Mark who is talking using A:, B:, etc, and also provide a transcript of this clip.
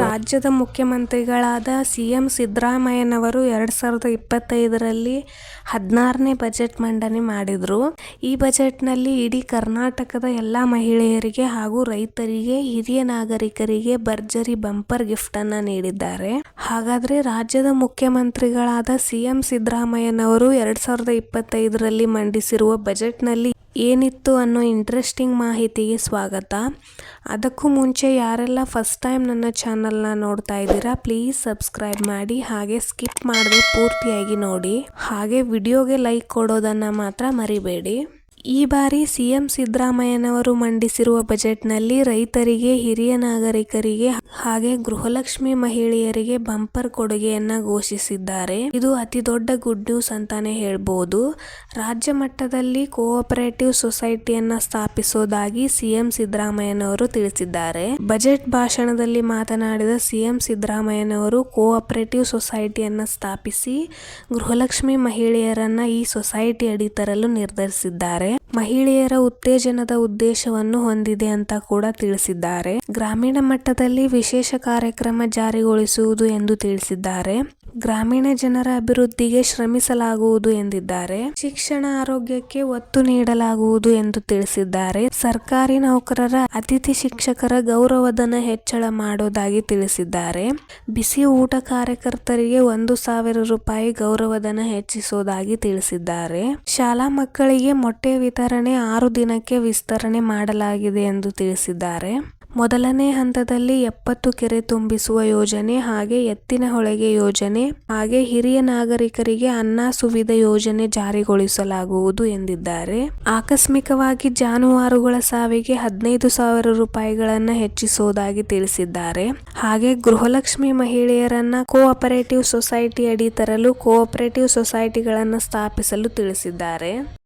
A: ರಾಜ್ಯದ ಮುಖ್ಯಮಂತ್ರಿಗಳಾದ C M ಸಿದ್ದರಾಮಯ್ಯನವರು ಎರಡು ಸಾವಿರದ ಇಪ್ಪತ್ತೈದರಲ್ಲಿ ಹದಿನಾರನೇ ಬಜೆಟ್ ಮಂಡನೆ ಮಾಡಿದರು. ಈ ಬಜೆಟ್ನಲ್ಲಿ ಇಡೀ ಕರ್ನಾಟಕದ ಎಲ್ಲ ಮಹಿಳೆಯರಿಗೆ ಹಾಗೂ ರೈತರಿಗೆ, ಹಿರಿಯ ನಾಗರಿಕರಿಗೆ ಭರ್ಜರಿ ಬಂಪರ್ ಗಿಫ್ಟನ್ನು ನೀಡಿದ್ದಾರೆ. ಹಾಗಾದರೆ ರಾಜ್ಯದ ಮುಖ್ಯಮಂತ್ರಿಗಳಾದ ಸಿ ಎಂ ಸಿದ್ದರಾಮಯ್ಯನವರು ಎರಡು ಸಾವಿರದ ಇಪ್ಪತ್ತೈದರಲ್ಲಿ ಮಂಡಿಸಿರುವ ಬಜೆಟ್ನಲ್ಲಿ ಏನಿತ್ತು ಅನ್ನೋ ಇಂಟ್ರೆಸ್ಟಿಂಗ್ ಮಾಹಿತಿಗೆ ಸ್ವಾಗತ. ಅದಕ್ಕೂ ಮುಂಚೆ ಯಾರೆಲ್ಲ ಫಸ್ಟ್ ಟೈಮ್ ನನ್ನ ಚಾನಲ್ನ ನೋಡ್ತಾ ಇದ್ದೀರಾ ಪ್ಲೀಸ್ ಸಬ್ಸ್ಕ್ರೈಬ್ ಮಾಡಿ, ಹಾಗೆ ಸ್ಕಿಪ್ ಮಾಡದೆ ಪೂರ್ತಿಯಾಗಿ ನೋಡಿ. ಹಾಗೆ ವಿಡಿಯೋಗೆ ಲೈಕ್ ಕೊಡೋದನ್ನು ಮಾತ್ರ ಮರಿಬೇಡಿ. ಈ ಬಾರಿ ಸಿಎಂ ಸಿದ್ದರಾಮಯ್ಯನವರು ಮಂಡಿಸಿರುವ ಬಜೆಟ್ನಲ್ಲಿ ರೈತರಿಗೆ, ಹಿರಿಯ ನಾಗರಿಕರಿಗೆ ಹಾಗೆ ಗೃಹಲಕ್ಷ್ಮಿ ಮಹಿಳೆಯರಿಗೆ ಬಂಪರ್ ಕೊಡುಗೆಯನ್ನ ಘೋಷಿಸಿದ್ದಾರೆ. ಇದು ಅತಿ ದೊಡ್ಡ ಗುಡ್ ನ್ಯೂಸ್ ಅಂತಾನೆ ಹೇಳ್ಬೋದು. ರಾಜ್ಯ ಮಟ್ಟದಲ್ಲಿ ಕೋಆಪರೇಟಿವ್ ಸೊಸೈಟಿಯನ್ನ ಸ್ಥಾಪಿಸೋದಾಗಿ ಸಿಎಂ ಸಿದ್ದರಾಮಯ್ಯನವರು ತಿಳಿಸಿದ್ದಾರೆ. ಬಜೆಟ್ ಭಾಷಣದಲ್ಲಿ ಮಾತನಾಡಿದ ಸಿಎಂ ಸಿದ್ದರಾಮಯ್ಯನವರು, ಕೋಆಪರೇಟಿವ್ ಸೊಸೈಟಿಯನ್ನ ಸ್ಥಾಪಿಸಿ ಗೃಹಲಕ್ಷ್ಮಿ ಮಹಿಳೆಯರನ್ನ ಈ ಸೊಸೈಟಿ ಅಡಿ ತರಲು ನಿರ್ಧರಿಸಿದ್ದಾರೆ. ಮಹಿಳೆಯರ ಉತ್ತೇಜನದ ಉದ್ದೇಶವನ್ನು ಹೊಂದಿದೆ ಅಂತ ಕೂಡ ತಿಳಿಸಿದ್ದಾರೆ. ಗ್ರಾಮೀಣ ಮಟ್ಟದಲ್ಲಿ ವಿಶೇಷ ಕಾರ್ಯಕ್ರಮ ಜಾರಿಗೊಳಿಸುವುದು ಎಂದು ತಿಳಿಸಿದ್ದಾರೆ. ಗ್ರಾಮೀಣ ಜನರ ಅಭಿವೃದ್ಧಿಗೆ ಶ್ರಮಿಸಲಾಗುವುದು ಎಂದಿದ್ದಾರೆ. ಶಿಕ್ಷಣ ಆರೋಗ್ಯಕ್ಕೆ ಒತ್ತು ನೀಡಲಾಗುವುದು ಎಂದು ತಿಳಿಸಿದ್ದಾರೆ. ಸರ್ಕಾರಿ ನೌಕರರ, ಅತಿಥಿ ಶಿಕ್ಷಕರ ಗೌರವಧನ ಹೆಚ್ಚಳ ಮಾಡೋದಾಗಿ ತಿಳಿಸಿದ್ದಾರೆ. ಬಿಸಿ ಊಟ ಕಾರ್ಯಕರ್ತರಿಗೆ ಒಂದು ಸಾವಿರ ರೂಪಾಯಿ ಗೌರವಧನ ಹೆಚ್ಚಿಸೋದಾಗಿ ತಿಳಿಸಿದ್ದಾರೆ. ಶಾಲಾ ಮಕ್ಕಳಿಗೆ ಮೊಟ್ಟೆ ವಿತರಣೆ ಆರು ದಿನಕ್ಕೆ ವಿಸ್ತರಣೆ ಮಾಡಲಾಗಿದೆ ಎಂದು ತಿಳಿಸಿದ್ದಾರೆ. ಮೊದಲನೇ ಹಂತದಲ್ಲಿ ಎಪ್ಪತ್ತು ಕೆರೆ ತುಂಬಿಸುವ ಯೋಜನೆ ಹಾಗೆ ಎತ್ತಿನ ಹೊಳೆಗೆ ಯೋಜನೆ, ಹಾಗೆ ಹಿರಿಯ ನಾಗರಿಕರಿಗೆ ಅನ್ನ ಸುವಿಧ ಯೋಜನೆ ಜಾರಿಗೊಳಿಸಲಾಗುವುದು ಎಂದಿದ್ದಾರೆ. ಆಕಸ್ಮಿಕವಾಗಿ ಜಾನುವಾರುಗಳ ಸಾವಿಗೆ ಹದಿನೈದು ಸಾವಿರ ರೂಪಾಯಿಗಳನ್ನು ಹೆಚ್ಚಿಸುವುದಾಗಿ ತಿಳಿಸಿದ್ದಾರೆ. ಹಾಗೆ ಗೃಹಲಕ್ಷ್ಮಿ ಮಹಿಳೆಯರನ್ನ ಕೋಆಪರೇಟಿವ್ ಸೊಸೈಟಿ ಅಡಿ ತರಲು ಕೋಆಪರೇಟಿವ್ ಸೊಸೈಟಿಗಳನ್ನು ಸ್ಥಾಪಿಸಲು ತಿಳಿಸಿದ್ದಾರೆ.